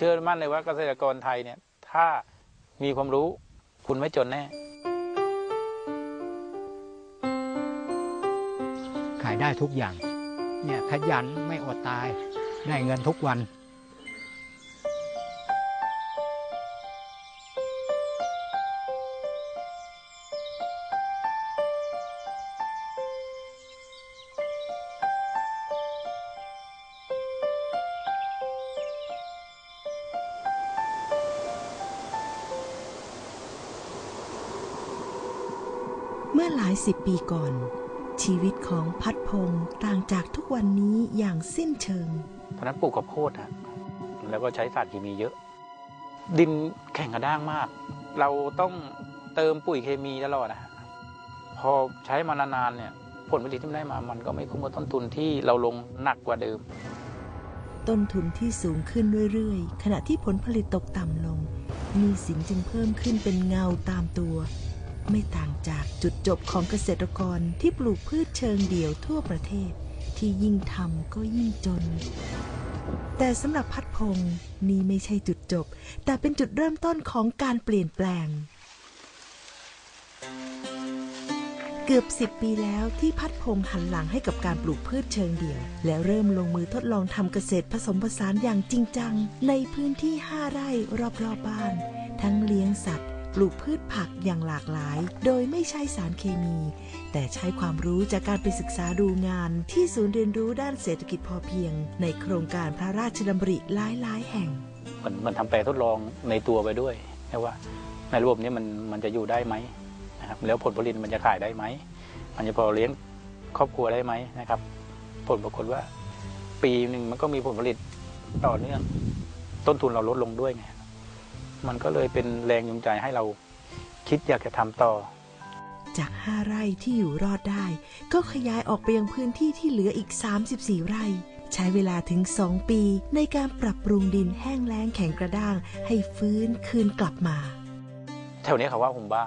ชื่อมั่นเลยว่าเกษตรกรไทยเนี่ยถ้ามีความรู้คุณไม่จนแน่ ขายได้ทุกอย่าง เนี่ยขยันไม่อดตาย ได้เงินทุกวัน มื่อหลายสิบปีก่อน ชีวิตของพัดพงษ์ต่างจากทุกวันนี้อย่างสิ้นเชิง ตอนนั้นปลูกข้าวโพดฮะแล้วก็ใช้สารเคมีเยอะ ดินแข็งกระด้างมาก เราต้องเติมปุ๋ยเคมีตลอดนะฮะพอใช้มานานๆเนี่ยผลผลิตที่มันได้มามันก็ไม่คุ้มกับต้นทุนที่เราลงหนักกว่าเดิม ต้นทุนที่สูงขึ้นเรื่อยๆ ขณะที่ผลผลิตตกต่ำลงหนี้สินจึงเพิ่มขึ้นเป็นเงาตามตัว ไม่ต่างจากจุดจบของเกษตรกรที่ปลูกพืชเชิงเดี่ยวทั่วประเทศ ที่ยิ่งทำก็ยิ่งจน แต่สำหรับพัดพงษ์นี่ไม่ใช่จุดจบ แต่เป็นจุดเริ่มต้นของการเปลี่ยนแปลง เกือบ10ปีแล้วที่พัดพงษ์หันหลังให้กับการปลูกพืชเชิงเดี่ยว และเริ่มลงมือทดลองทำเกษตรผสมผสานอย่างจริงจัง ในพื้นที่ 5 ไร่รอบๆบบ้าน ทั้งเลี้ยงสัตว์ ปลูกพืชผักอย่างหลากหลาย โดยไม่ใช้สารเคมี แต่ใช้ความรู้จากการไปศึกษาดูงาน ที่ศูนย์เรียนรู้ด้านเศรษฐกิจพอเพียง ในโครงการพระราชดำริหลายๆแห่ง มันมันทำแปลทดลองในตัวไปด้วยนะว่า ในระบบนี้มันมันจะอยู่ได้ไหมนะครับแล้วผลผลิตมันจะขายได้ไหม มันจะพอเลี้ยงครอบครัวได้ไหมนะครับ ผลปรากฏว่า ปีหนึ่งมันก็มีผลผลิตต่อเนื่อง ต้นทุนเราลดลงด้วยไง มันก็เลยเป็นแรงจูงใจให้เราคิดอยากจะทำต่อ จาก5ไร่ที่อยู่รอดได้ ก็ขยายออกไปยังพื้นที่ที่เหลืออีก 34 ไร่ ใช้เวลาถึง 2 ปี ในการปรับปรุงดินแห้งแล้งแข็งกระด้าง ให้ฟื้นคืนกลับมา แถวนี้เขาว่าผมบ้า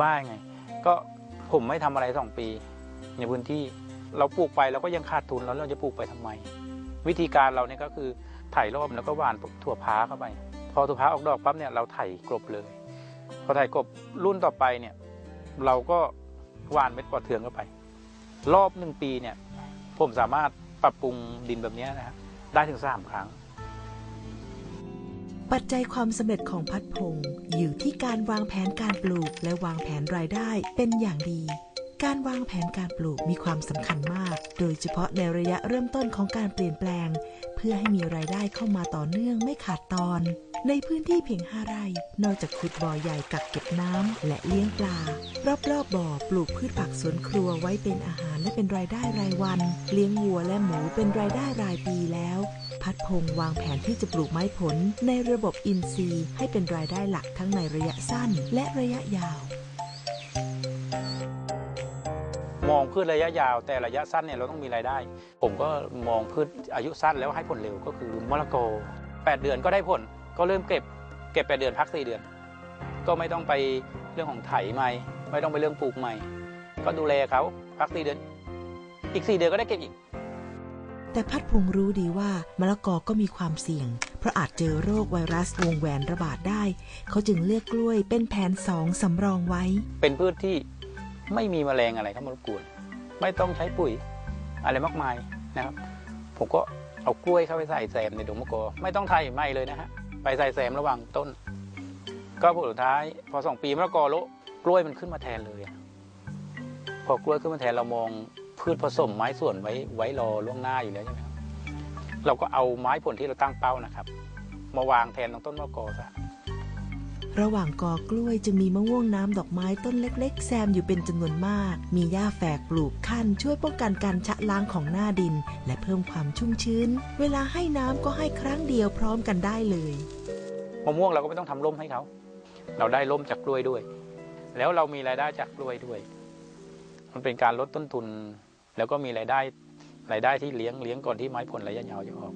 บ้าไง ก็ผมไม่ทำอะไรสองปี ในพื้นที่เราปลูกไปเราก็ยังขาดทุนแล้วเราจะปลูกไปทำไม วิธีการเราเนี่ยก็คือไถรอบแล้วก็หว่านถั่วพ้าเข้าไปพ อถั่วพ้าออกดอกปั๊บเนี่ยเราไถกลบเลย พอไถกลบรุ่นต่อไปเนี่ย เราก็หว่านเม็ดปอเทืองเข้าไป รอบหนึ่งปีเนี่ย ผมสามารถปรับปรุงดินแบบนี้นะฮะได้ถึงสามครั้ง ปัจจัยความสำเร็จของพัดพงอยู่ที่การวางแผนการปลูกและวางแผนรายได้เป็นอย่างดี การวางแผนการปลูกมีความสำคัญมาก โดยเฉพาะในระยะเริ่มต้นของการเปลี่ยนแปลง เพื่อให้มีรายได้เข้ามาต่อเนื่องไม่ขาดตอน ในพื้นที่เพียงห้าไร่ นอกจากขุดบ่อใหญ่กักเก็บน้ำและเลี้ยงปลา รอบๆบบ่อปลูกพืชผักสวนครัวไว้เป็นอาหารและเป็นรายได้รายวัน เลี้ยงวัวและหมูเป็นรายได้รายปีแล้ว พัดพงวางแผนที่จะปลูกไม้ผลในระบบอินทรีย์ ให้เป็นรายได้หลักทั้งในระยะสั้นและระยะยาว มองพืชระยะยาว แต่ระยะสั้นเนี่ยเราต้องมีรายได้ ผมก็มองพืชอายุสั้นแล้วให้ผลเร็วก็คือมะละกอ8เดือนก็ได้ผล ก็เริ่มเก็บเก็บ8เดือนพัก4เดือน ก็ไม่ต้องไปเรื่องของไถใหม่ ไม่ต้องไปเรื่องปลูกใหม่ ก็ดูแลเขาพัก4เดือน อีก4เดือนก็ได้เก็บอีก แต่พัดพงษ์รู้ดีว่ามะละกอก็มีความเสี่ยง เพราะอาจเจอโรคไวรัสวงแหวนระบาดได้ เขาจึงเลือกกล้วยเป็นแผนสองสำรองไว้ เป็นพืชที่ไม่มีแมลงอะไรเข้ามารบกวน ไม่ต้องใช้ปุ๋ยอะไรมากมายนะครับ ผมก็เอากล้วยเข้าไปใส่แซมในดงมะกอ ไม่ต้องไถไม่เลยนะฮะ ไปใส่แซมระหว่างต้น ก็ผลสุดท้ายพอสองปีมะละกอโละกล้วยมันขึ้นมาแทนเลย พอกล้วยขึ้นมาแทนเรามองพืชผสมไม้ส่วนไว้ไว้รอล่วงหน้าอยู่แล้วใช่ไหมครับเราก็เอาไม้ผลที่เราตั้งเป้านะครับ มาวางแทนตรงต้นมะละกอซะ ระหว่างกอกล้วยจะมีมะม่วงน้ำดอกไม้ต้นเล็ก ๆ แซมอยู่เป็นจำนวนมาก มีหญ้าแฝกปลูกขั้นช่วยป้องกันการชะล้างของหน้าดิน และเพิ่มความชุ่มชื้น เวลาให้น้ำก็ให้ครั้งเดียวพร้อมกันได้เลยมะม่วงเราก็ไม่ต้องทำร่มให้เขา เราได้ร่มจากกล้วยด้วย แล้วเรามีรายได้จากกล้วยด้วย มันเป็นการลดต้นทุน แล้วก็มีรายได้รายได้ที่เลี้ยงเลี้ยงก่อนที่ไม้ผลระยะยาวจะออก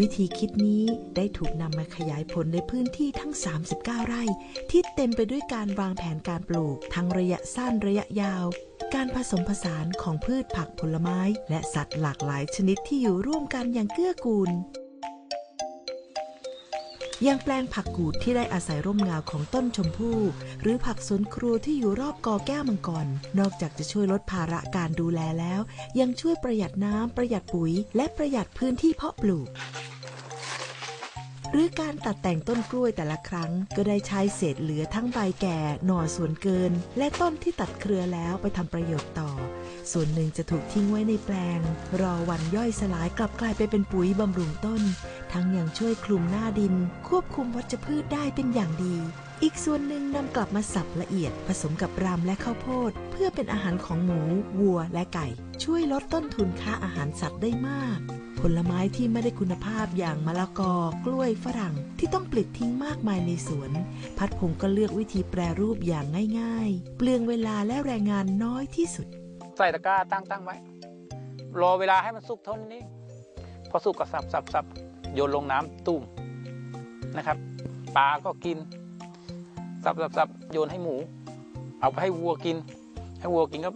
วิธีคิดนี้ได้ถูกนำมาขยายผลในพื้นที่ทั้ง 39 ไร่ ที่เต็มไปด้วยการวางแผนการปลูก ทั้งระยะสั้นระยะยาว การผสมผสานของพืชผักผลไม้ และสัตว์หลากหลายชนิดที่อยู่ร่วมกันอย่างเกื้อกูล อย่างแปลงผักกูดที่ได้อาศัยร่มเงาของต้นชมพู่ หรือผักสวนครัวที่อยู่รอบกอแก้วมังกร นอกจากจะช่วยลดภาระการดูแลแล้ว ยังช่วยประหยัดน้ำประหยัดปุ๋ย และประหยัดพื้นที่เพาะปลูกหรือการตัดแต่งต้นกล้วยแต่ละครั้ง ก็ได้ใช้เศษเหลือทั้งใบแก่ หน่อส่วนเกิน และต้นที่ตัดเครือแล้วไปทำประโยชน์ต่อ ส่วนหนึ่งจะถูกทิ้งไว้ในแปลง รอวันย่อยสลายกลับกลายไปเป็นปุ๋ยบำรุงต้น ทั้งยังช่วยคลุมหน้าดิน ควบคุมวัชพืชได้เป็นอย่างดี อีกส่วนหนึ่งนำกลับมาสับละเอียด ผสมกับรำและข้าวโพด เพื่อเป็นอาหารของหมู วัวและไก่ ช่วยลดต้นทุนค่าอาหารสัตว์ได้มาก ผลไม้ที่ไม่ได้คุณภาพอย่างมะละกอ กล้วยฝรั่ง ที่ต้องปลิดทิ้งมากมายในสวน พัดพงก็เลือกวิธีแปรรูปอย่างง่าย ๆ เปลืองเวลาและแรงงานน้อยที่สุด ใส่ตะกร้าตั้งตั้งไว้ รอเวลาให้มันสุกเท่านี้ พอสุกก็สับสับสับโยนลงน้ำตุ้มนะครับปลาก็กินสับสับสับโยนให้หมู เอาไปให้วัวกิน ให้วัวกินก็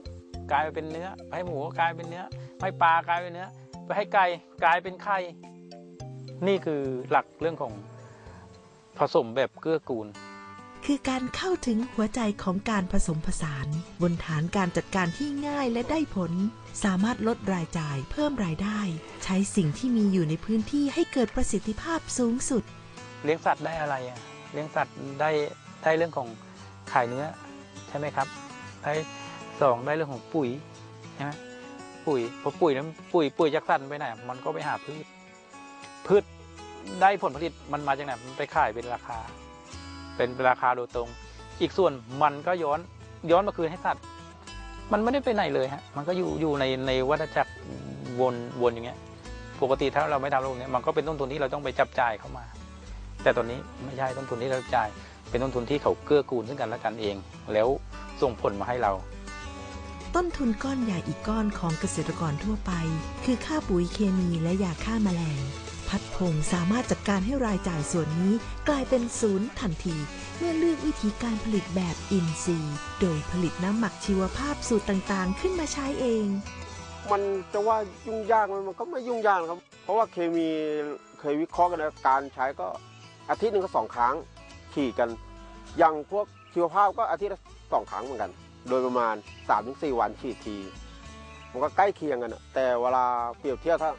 กลายไปเป็นเนื้อไปให้หมูก็กลายเป็นเนื้อให้ปลากลายเป็นเนื้อไปให้ไก่กลายเป็นไข่นี่คือหลักเรื่องของผสมแบบเกื้อกูล คือการเข้าถึงหัวใจของการผสมผสาน บนฐานการจัดการที่ง่ายและได้ผล สามารถลดรายจ่ายเพิ่มรายได้ ใช้สิ่งที่มีอยู่ในพื้นที่ให้เกิดประสิทธิภาพสูงสุด เลี้ยงสัตว์ได้อะไรอะเลี้ยงสัตว์ได้ได้เรื่องของขายเนื้อใช่ไหมครับได้สองได้เรื่องของปุ๋ยใช่ไหมปุ๋ยพอปุ๋ยนั้นปุ๋ยปุ๋ยจากสัตว์ไปไหนมันก็ไปหาพืช พืชได้ผลผลิตมันมาจากไหนมันไปขายเป็นราคา เป็นราคาโดยตรง อีกส่วนมันก็ย้อนย้อนมาคืนให้สัตว์ มันไม่ได้ไปไหนเลยฮะ มันก็อยู่อยู่ในในวัฏจักรวนวนอย่างเงี้ย ปกติถ้าเราไม่ทำตรงนี้ยมันก็เป็นต้นทุนที่เราต้องไปจับจ่ายเข้ามา แต่ตอนนี้ไม่ใช่ต้นทุนที่เราจ่าย เป็นต้นทุนที่เขาเกื้อกูลซึ่งกันและกันเอง แล้วส่งผลมาให้เรา ต้นทุนก้อนใหญ่อีกก้อนของเกษตรกรทั่วไป คือค่าปุ๋ยเคมีและยาฆ่าแมลง พัดพงศ์สามารถจัดการให้รายจ่ายส่วนนี้กลายเป็นศูนย์ทันที เมื่อเลือกวิธีการผลิตแบบอินทรีย์ โดยผลิตน้ำหมักชีวภาพสูตรต่างๆ ขึ้นมาใช้เอง มันจะว่ายุ่งยากมันก็ไม่ยุ่งยากครับ เพราะว่าเคมีเคยวิเคราะห์กันนะการใช้ก็อาทิตย์หนึ่งก็สองครั้งฉีดกัน อย่างพวกชีวภาพก็อาทิตย์ละสองครั้งเหมือนกัน โดยประมาณ3าถึงสวันฉีดที มันก็ใกล้เคียงกันแต่เวลาเปรียบเทียบถ้า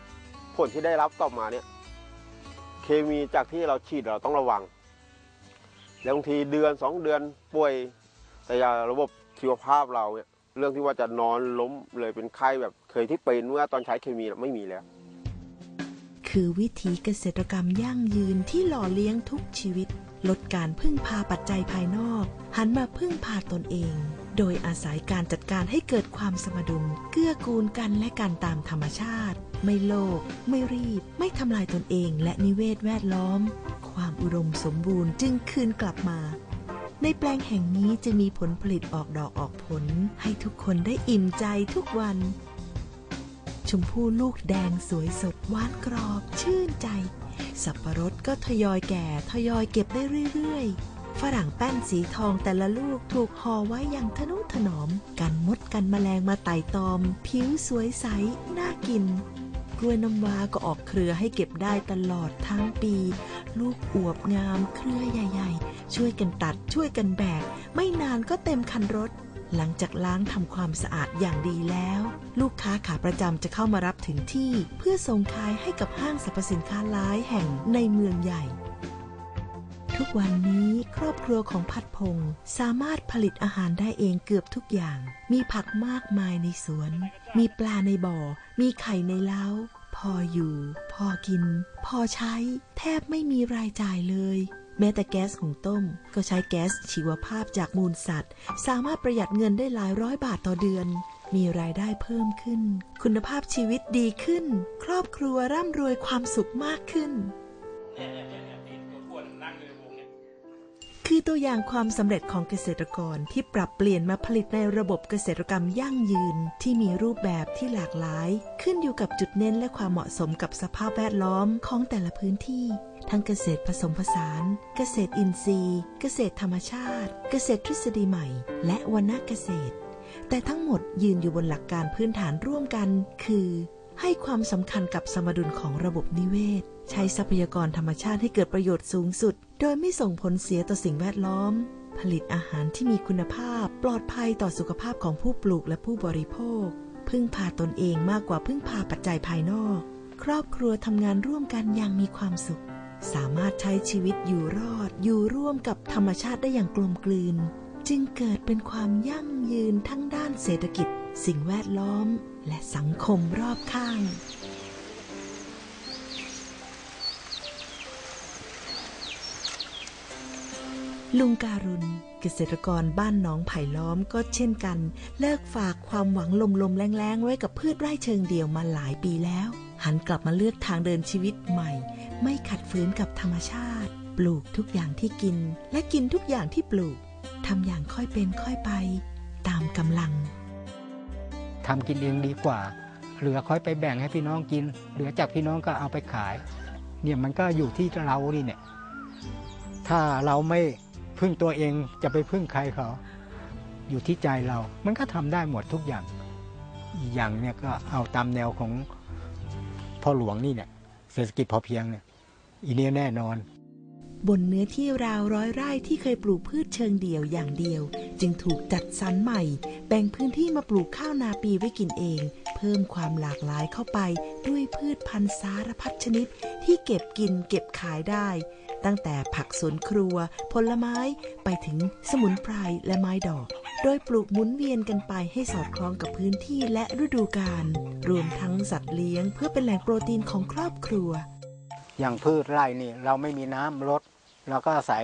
ผลที่ได้รับต่อมาเนี่ย เคมีจากที่เราฉีดเราต้องระวังแล้วบางทีเดือนสองเดือนป่วย แต่อย่าระบบชีวภาพเราเนี่ยเรื่องที่ว่าจะนอนล้มเลยเป็นไข้แบบเคยที่เป็นเมื่อตอนใช้เคมีไม่มีแล้ว คือวิธีเกษตรกรรมยั่งยืนที่หล่อเลี้ยงทุกชีวิต ลดการพึ่งพาปัจจัยภายนอก หันมาพึ่งพาตนเอง โดยอาศัยการจัดการให้เกิดความสมดุลเกื้อกูลกันและกันตามธรรมชาติ ไม่โลภไม่รีบ ไม่ทำลายตนเองและนิเวศแวดล้อม ความอุดมสมบูรณ์จึงคืนกลับมา ในแปลงแห่งนี้จะมีผลผลิตออกดอกออกผล ให้ทุกคนได้อิ่มใจทุกวัน ชมพู่ลูกแดงสวยสดหวานกรอบชื่นใจ สับปะรดก็ทยอยแก่ทยอยเก็บได้เรื่อยๆ ฝรั่งแป้นสีทองแต่ละลูกถูกห่อไว้อย่างทนุถนอม กันมดกันแมลงมาไต่ตอม ผิวสวยใสน่ากิน กล้วยน้ำว้าก็ออกเครือให้เก็บได้ตลอดทั้งปี ลูกอวบงามเครือใหญ่ ๆ ช่วยกันตัดช่วยกันแบก ไม่นานก็เต็มคันรถ หลังจากล้างทำความสะอาดอย่างดีแล้ว ลูกค้าขาประจำจะเข้ามารับถึงที่ เพื่อส่งขายให้กับห้างสรรพสินค้าหลายแห่งในเมืองใหญ่ ทุกวันนี้ครอบครัวของพัดพงศ์สามารถผลิตอาหารได้เองเกือบทุกอย่าง มีผักมากมายในสวน มีปลาในบ่อ มีไข่ในเล้า พออยู่ พอกิน พอใช้ แทบไม่มีรายจ่ายเลย แม้แต่แก๊สหุงต้ม ก็ใช้แก๊สชีวภาพจากมูลสัตว์ สามารถประหยัดเงินได้หลายร้อยบาทต่อเดือน มีรายได้เพิ่มขึ้น คุณภาพชีวิตดีขึ้น ครอบครัวร่ำรวยความสุขมากขึ้น คือตัวอย่างความสำเร็จของเกษตรกรที่ปรับเปลี่ยนมาผลิตในระบบเกษตรกรรมยั่งยืนที่มีรูปแบบที่หลากหลาย ขึ้นอยู่กับจุดเน้นและความเหมาะสมกับสภาพแวดล้อมของแต่ละพื้นที่ ทั้งเกษตรผสมผสาน เกษตรอินทรีย์ เกษตรธรรมชาติ เกษตรทฤษฎีใหม่ และวรรณเกษตร แต่ทั้งหมดยืนอยู่บนหลักการพื้นฐานร่วมกัน คือ ให้ความสำคัญกับสมดุลของระบบนิเวศ ใช้ทรัพยากรธรรมชาติให้เกิดประโยชน์สูงสุด โดยไม่ส่งผลเสียต่อสิ่งแวดล้อม ผลิตอาหารที่มีคุณภาพ ปลอดภัยต่อสุขภาพของผู้ปลูกและผู้บริโภค พึ่งพาตนเองมากกว่าพึ่งพาปัจจัยภายนอก ครอบครัวทำงานร่วมกันอย่างมีความสุข สามารถใช้ชีวิตอยู่รอด อยู่ร่วมกับธรรมชาติได้อย่างกลมกลืน จึงเกิดเป็นความยั่งยืนทั้งด้านเศรษฐกิจ สิ่งแวดล้อม และสังคมรอบข้าง ลุงการุณเกษตรกรบ้านหนองไผ่ล้อมก็เช่นกัน เลิกฝากความหวังลมๆแรงๆ ไว้กับพืชไร่เชิงเดี่ยวมาหลายปีแล้ว หันกลับมาเลือกทางเดินชีวิตใหม่ ไม่ขัดฝืนกับธรรมชาติ ปลูกทุกอย่างที่กิน และกินทุกอย่างที่ปลูกทำอย่างค่อยเป็นค่อยไป ตามกำลังทำกินเองดีกว่า เหลือค่อยไปแบ่งให้พี่น้องกิน เหลือจากพี่น้องก็เอาไปขาย เนี่ยมันก็อยู่ที่เรานี่เนี่ย ถ้าเราไม่ พึ่งตัวเองจะไปพึ่งใครเขา อยู่ที่ใจเรา มันก็ทำได้หมดทุกอย่างอีกอย่างเนี่ยก็เอาตามแนวของพ่อหลวงนี่เนี่ยเศรษฐกิจพอเพียงเนี่ยอีเนี่ยแน่นอน บนเนื้อที่ราวร้อยไร่ที่เคยปลูกพืชเชิงเดี่ยวอย่างเดียว จึงถูกจัดสรรใหม่ แบ่งพื้นที่มาปลูกข้าวนาปีไว้กินเอง เพิ่มความหลากหลายเข้าไปด้วยพืชพันธุ์สารพัดชนิดที่เก็บกินเก็บขายได้ ตั้งแต่ผักสวนครัว ผลไม้ไปถึงสมุนไพรและไม้ดอก โดยปลูกหมุนเวียนกันไปให้สอดคล้องกับพื้นที่และฤดูกาลรวมทั้งสัตว์เลี้ยง เพื่อเป็นแหล่งโปรตีนของครอบครัว อย่างพืชไร่นี่เราไม่มีน้ำลดเราก็อาศัย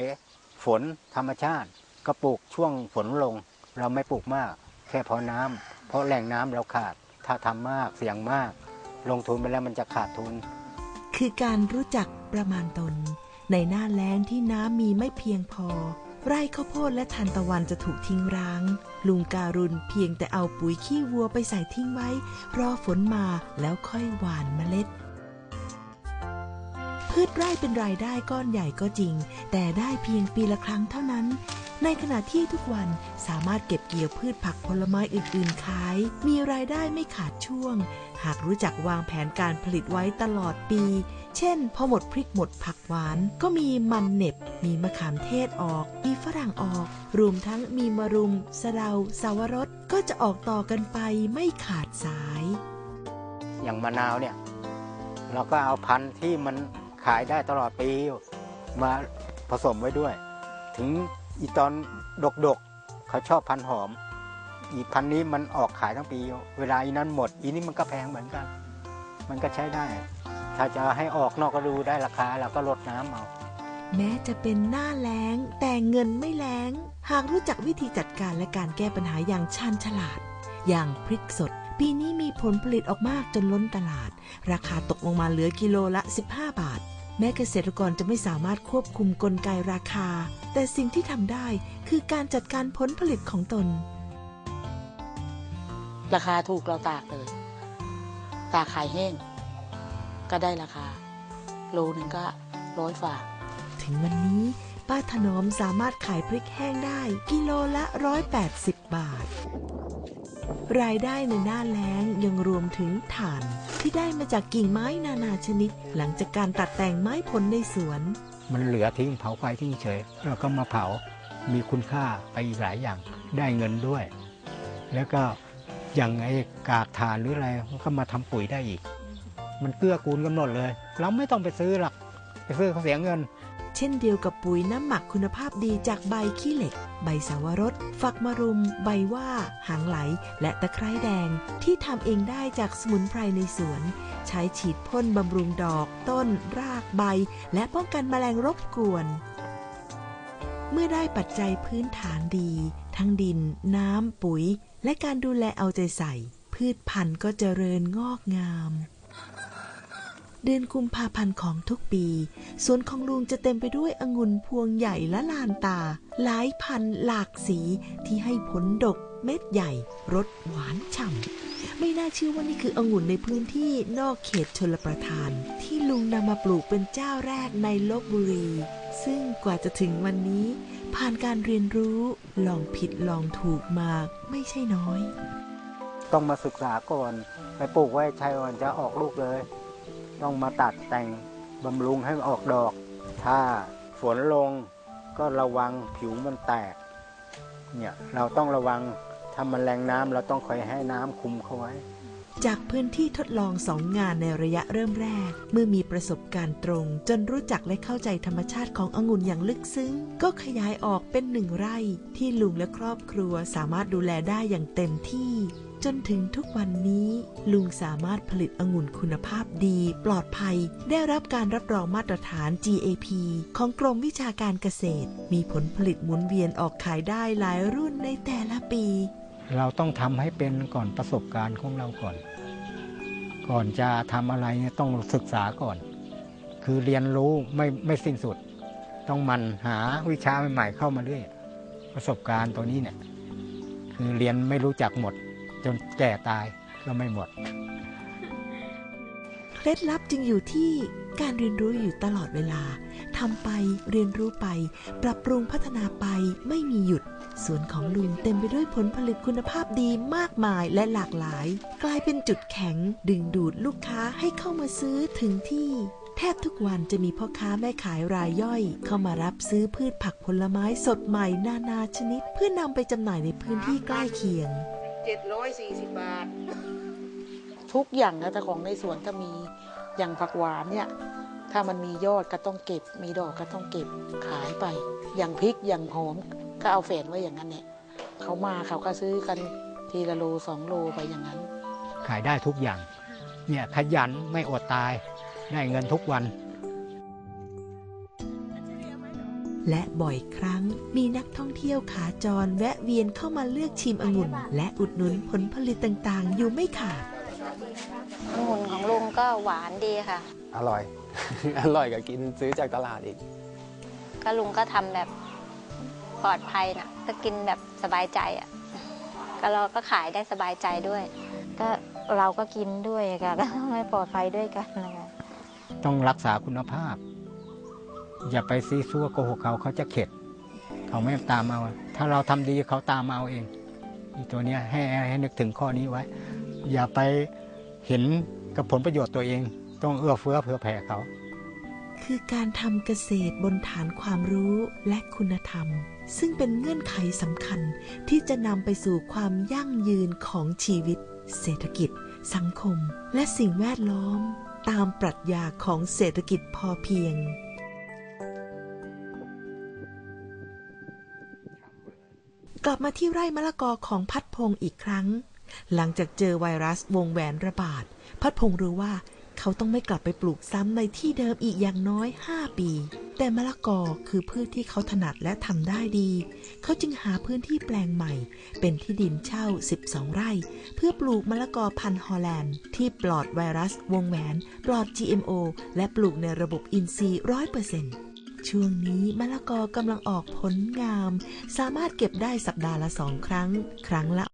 ฝนธรรมชาติ ก็ปลูกช่วงฝนลง เราไม่ปลูกมาก แค่พอน้ำเพราะแหล่งน้ำเราขาดถ้าทำมากเสี่ยงมาก ลงทุนไปแล้วมันจะขาดทุน คือการรู้จักประมาณตน ในหน้าแล้งที่น้ำมีไม่เพียงพอ ไร่ข้าวโพดและทานตะวันจะถูกทิ้งร้าง ลุงการุณเพียงแต่เอาปุ๋ยขี้วัวไปใส่ทิ้งไว้ รอฝนมาแล้วค่อยหว่านเมล็ด พืชไร่เป็นรายได้ก้อนใหญ่ก็จริง แต่ได้เพียงปีละครั้งเท่านั้น ในขณะที่ทุกวันสามารถเก็บเกี่ยวพืชผักผลไม้อื่นๆขาย มีรายได้ไม่ขาดช่วง หากรู้จักวางแผนการผลิตไว้ตลอดปี เช่น พอหมดพริกหมดผักหวาน ก็มีมันเน็บ มีมะขามเทศออก มีฝรั่งออก รวมทั้งมีมะรุม สะเดา สาวรส ก็จะออกต่อกันไปไม่ขาดสาย อย่างมะนาวเนี่ย เราก็เอาพันธุ์ที่มันขายได้ตลอดปีมาผสมไว้ด้วย ถึง อีตอนดกๆเขาชอบพันหอม อีพันนี้มันออกขายทั้งปี เวลาอีนั้นหมด อีนี้มันก็แพงเหมือนกัน มันก็ใช้ได้ ถ้าจะให้ออกนอกก็ดูได้ราคาเราก็ลดน้ำเอา แม้จะเป็นหน้าแล้ง แต่เงินไม่แล้ง หากรู้จักวิธีจัดการและการแก้ปัญหาอย่างชาญฉลาด อย่างพริกสด ปีนี้มีผลผลิตออกมากจนล้นตลาด ราคาตกลงมาเหลือกิโลละ 15 บาท แม้เกษตรกรจะไม่สามารถควบคุมกลไกราคา แต่สิ่งที่ทำได้คือการจัดการผลผลิตของตน ราคาถูกเราตากเลย ตากขายแห้ง ก็ได้ราคา โลหนึ่งก็ร้อยฝาก ถึงวันนี้ป้าถนอมสามารถขายพริกแห้งได้กิโลละ 180 บาท รายได้ในหน้าแล้งยังรวมถึงถ่าน ที่ได้มาจากกิ่งไม้นานาชนิด หลังจากการตัดแต่งไม้ผลในสวน มันเหลือทิ้งเผาไฟทิ้งเฉยเราก็มาเผามีคุณค่าไปอีกหลายอย่างได้เงินด้วย แล้วก็อย่างไอ้กากถ่านหรืออะไรมันก็มาทำปุ๋ยได้อีก มันเกื้อกูลกันหมดเลย เราไม่ต้องไปซื้อหรอกไปซื้อเขาเสียเงิน เช่นเดียวกับปุ๋ยน้ำหมักคุณภาพดีจากใบขี้เหล็ก ใบสาวรส ฝักมะรุม ใบว่า หางไหล และตะไคร้แดง ที่ทำเองได้จากสมุนไพรในสวน ใช้ฉีดพ่นบำรุงดอก ต้น รากใบ และป้องกันแมลงรบกวน เมื่อได้ปัจจัยพื้นฐานดี ทั้งดิน น้ำ ปุ๋ย และการดูแลเอาใจใส่ พืชพันธุ์ก็เจริญงอกงาม เดือนกุมภาพันธ์ของทุกปี สวนของลุงจะเต็มไปด้วยองุ่นพวงใหญ่และลานตา หลายพันหลากสีที่ให้ผลดกเม็ดใหญ่รสหวานฉ่ำ ไม่น่าเชื่อว่านี่คือองุ่นในพื้นที่นอกเขตชลประทาน ที่ลุงนำมาปลูกเป็นเจ้าแรกในลบบุรี ซึ่งกว่าจะถึงวันนี้ ผ่านการเรียนรู้ลองผิดลองถูกมาไม่ใช่น้อย ต้องมาศึกษาก่อน ไปปลูกไว้ใช่วันจะออกลูกเลย ต้องมาตัดแต่งบำรุงให้มันออกดอก ถ้าฝนลงก็ระวังผิวมันแตก เนี่ยเราต้องระวังถ้ามันแรงน้ำเราต้องคอยให้น้ำคุมเขาไว้ จากพื้นที่ทดลองสองงานในระยะเริ่มแรก เมื่อมีประสบการณ์ตรง จนรู้จักและเข้าใจธรรมชาติขององุ่นอย่างลึกซึ้ง ก็ขยายออกเป็นหนึ่งไร่ที่ลุงและครอบครัวสามารถดูแลได้อย่างเต็มที่ จนถึงทุกวันนี้ลุงสามารถผลิตองุ่นคุณภาพดี ปลอดภัย ได้รับการรับรองมาตรฐาน GAP ของกรมวิชาการเกษตร มีผลผลิตหมุนเวียนออกขายได้หลายรุ่นในแต่ละปี เราต้องทำให้เป็นก่อนประสบการณ์ของเราก่อน ก่อนจะทำอะไรเนี่ยต้องศึกษาก่อน คือเรียนรู้ไม่ไม่สิ้นสุด ต้องมันหาวิชาใหม่ๆเข้ามาเรื่อยประสบการณ์ตัวนี้เนี่ยคือเรียนไม่รู้จักหมด จนแก่ตายก็ไม่หมด เคล็ดลับจึงอยู่ที่การเรียนรู้อยู่ตลอดเวลาทำไปเรียนรู้ไป ปรับปรุงพัฒนาไปไม่มีหยุดสวนของลุงเต็มไปด้วยผลผลิตคุณภาพดีมากมายและหลากหลาย กลายเป็นจุดแข็งดึงดูดลูกค้าให้เข้ามาซื้อถึงที่ แทบทุกวันจะมีพ่อค้าแม่ขายรายย่อย เข้ามารับซื้อพืชผักผลไม้สดใหม่นานาชนิด เพื่อนำไปจำหน่ายในพื้นที่ใกล้เคียง 740 บาท ทุกอย่างนะแต่ของในสวนถ้ามีอย่างผักหวานเนี่ย ถ้ามันมียอดก็ต้องเก็บ มีดอกก็ต้องเก็บขายไป อย่างพริกอย่างหอมก็เอาแฝนไว้อย่างนั้นเนี่ยเขามาเขาก็ซื้อกันทีละโลสองโลไปอย่างนั้น ขายได้ทุกอย่าง เนี่ยขยันไม่อดตายได้เงินทุกวัน และบ่อยครั้งมีนักท่องเที่ยวขาจรแวะเวียนเข้ามาเลือกชิมองุ่น และอุดหนุนผลผลิตต่างๆ อยู่ไม่ขาดองุ่นของลุงก็หวานดีค่ะ อร่อย อร่อยกว่ากินซื้อจากตลาดอีก ก็ลุงก็ทำแบบปลอดภัยนะก็กินแบบสบายใจอะก็เราก็ขายได้สบายใจด้วย ก็เราก็กินด้วยค่ะก็ต้องให้ปลอดภัยด้วยกันนะคะต้องรักษาคุณภาพ อย่าไปซีซัวโกหกเขาเขาจะเข็ด เขาไม่ตามเอา ถ้าเราทำดีเขาตามเอาเองตัวนี้ให้ให้นึกถึงข้อนี้ไว้ อย่าไปเห็นกับผลประโยชน์ตัวเอง ต้องเอื้อเฟื้อเผื่อแผ่เขา คือการทำเกษตรบนฐานความรู้และคุณธรรม ซึ่งเป็นเงื่อนไขสำคัญที่จะนำไปสู่ความยั่งยืนของชีวิต เศรษฐกิจ สังคม และสิ่งแวดล้อม ตามปรัชญาของเศรษฐกิจพอเพียง กลับมาที่ไร่มะละกอของพัดพงศ์อีกครั้ง หลังจากเจอไวรัสวงแหวนระบาด พัดพงศ์รู้ว่าเขาต้องไม่กลับไปปลูกซ้ำในที่เดิมอีกอย่างน้อย 5 ปี แต่มะละกอคือพืชที่เขาถนัดและทำได้ดี เขาจึงหาพื้นที่แปลงใหม่ เป็นที่ดินเช่า 12 ไร่ เพื่อปลูกมะละกอพันธุ์ฮอลแลนด์ ที่ปลอดไวรัสวงแหวน ปลอด GMO และปลูกในระบบอินทรีย์ร้อยเปอร์เซ็นต์ ช่วงนี้มะละกอกำลังออกผลงาม สามารถเก็บได้สัปดาห์ละสองครั้ง ครั้งละ